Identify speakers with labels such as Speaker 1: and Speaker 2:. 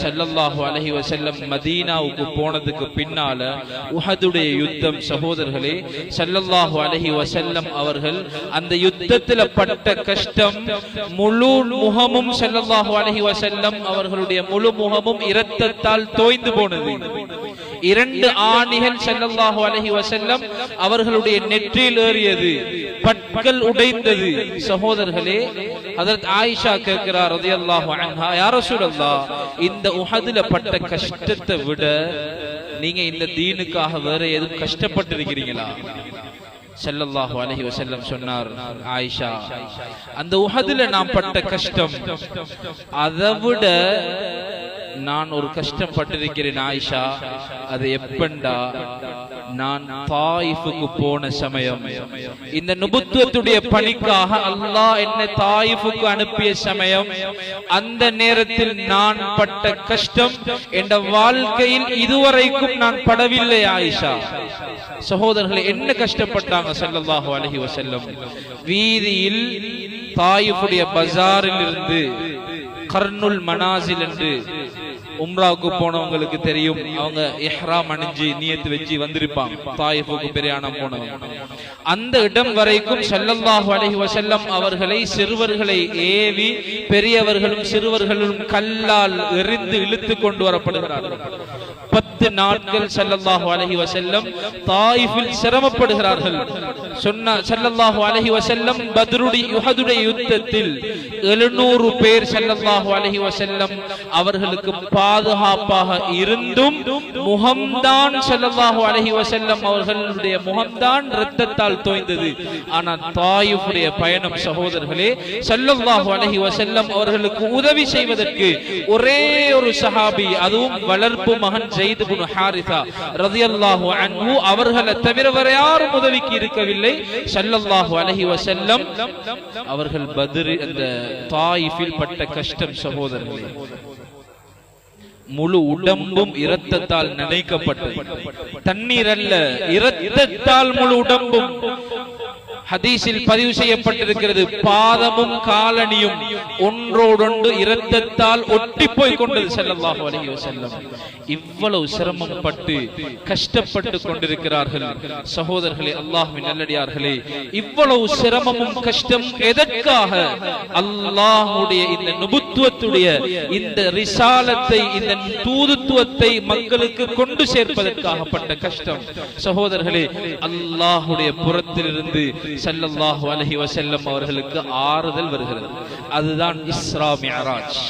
Speaker 1: சல்லல்லாஹு அலஹி வசல்லம் மதீனாவுக்கு போனதுக்கு பின்னால உஹதுடைய யுத்தம் சகோதரர்களே சல்லல்லாஹு அலஹி வசல்லம் அவர்கள் அந்த யுத்தத்தில் பட்ட கஷ்டம் முழு முகமும் சல்லல்லாஹு அலஹி வசல்லம் அவர்களுடைய முழு முகமும் இரத்தத்தால் தோய்ந்து போனது. இரண்டு ஆணிகள் செல்லல்லாஹு அலஹி வசல்லம் அவர்களுடைய நெற்றியில் ஏறியது. பற்கள் உடைந்தது. சகோதரர்களே அதற்கு ஆயிஷா கேட்கிறார் ரலியல்லாஹு அன்ஹா யார சூழல்லா இந்த உஹதுல பட்ட கஷ்டத்தை விட நீங்க இந்த தீனுக்காக வேற எதுவும் கஷ்டப்பட்டு இருக்கிறீங்களா செல்லல்லாஹு அலஹி வசல்லம் சொன்னார் ஆயிஷா அந்த உஹதுல நான் பட்ட கஷ்டம் அதை விட நான் ஒரு கஷ்டம் பட்டிருக்கிறேன் ஆயிஷா. அது எப்பண்டா? நான் தாயிஃபுக்கு போன சமயம். இந்த நுபுத்துவத்துடைய பணிக்காக அல்லாஹ் என்னை தாயிஃபுக்கு அனுப்பிய சமயம். அந்த நேரத்தில் நான் பட்ட கஷ்டம் என்ற வாழ்க்கையில் இதுவரைக்கும் நான் படவில்லை ஆயிஷா. சகோதரர்களை என்ன கஷ்டப்பட்டாங்க? ஸல்லல்லாஹு அழகி வஸல்லம். வீதியில் தாயிஃபுடைய பஜாரில் இருந்து கர்னுல் மனாசில் என்று உம்ராவுக்கு போனவங்களுக்கு தெரியும். அவங்க இஹ்ராம் அணிஞ்சு நியத்து வச்சு வந்திருப்பாங்க. தாயிஃபுக்கு பிரயாணம் போனவங்க. அந்த இடம் வரைக்கும் ஸல்லல்லாஹு அலஹி வசல்லம் அவர்களை சிறுவர்களை ஏவி பெரியவர்களும் சிறுவர்களும் கல்லால் எறிந்து இழுத்து கொண்டு வரப்படுகிறார்கள். பத்து நாட்கள் ஸல்லல்லாஹு அலைஹி வசல்லம் தாயிஃபில் சிரமப்படுகிறார்கள். சொன்ன ஸல்லல்லாஹு அலைஹி வசல்லம் பத்ருடி யுஹதுடைய யுத்தத்தில் 700 பேர் ஸல்லல்லாஹு அலைஹி வசல்லம் அவர்களுக்கு பாதுகாப்பாக இருந்தும் முகம்தான் ஸல்லல்லாஹு அலைஹி வசல்லம் அவர்களுடைய முகம்தான் இரத்தத்தால் தோய்ந்தது. ஆனால் தாயிஃபுடைய பயணம் சகோதரர்களே ஸல்லல்லாஹு அலைஹி வசல்லம் அவர்களுக்கு உதவி செய்வதற்கு ஒரே ஒரு சஹாபி அதுவும் வளர்ப்பு மகன் ஜெயித் இப்னு ஹாரிசா ரதியல்லாஹு அன்ஹு அவர்களை தவிர வேற யாரும் உதவிக்கு இருக்கவில்லை. ஸல்லல்லாஹு அலைஹி வஸல்லம் அவர்கள் பத்ர் அந்த தாயிஃபில் பட்ட கஷ்டம் சகோதரர்களே முழு உடம்பும் இரத்தத்தால் நினைக்கப்பட்டது. தண்ணீர் அல்ல இரத்தத்தால் முழு உடம்பும் ஹதீஸில் பதிவு செய்யப்பட்டிருக்கிறது. பாதமும் காலனியும் ஒன்றோடொன்று இரத்தத்தால் ஒட்டி போய் கொண்டது ஸல்லல்லாஹு அலைஹி செல்லம் இவ்வளவு சிரமம் பட்டு கஷ்டப்பட்டு கொண்டிருக்கிறார்கள். சகோதரர்களே அல்லாஹ்வின் நல்லடியார்களே இவ்வளவு சிரமமும் கஷ்டம் எதற்காக? அல்லாஹ்வுடைய இந்த நுபுத்துவத்துடைய இந்த ரிசாலத்தை இந்த தூதுத்துவத்தை மக்களுக்கு கொண்டு சேர்ப்பதற்காகப்பட்ட கஷ்டம். சகோதரர்களே அல்லாஹ்வுடைய புறத்திலிருந்து சல்லல்லாஹு அலஹி வசல்லம் அவர்களுக்கு ஆறுதல் வருகிறது. அதுதான் இஸ்ரா மியராஜ்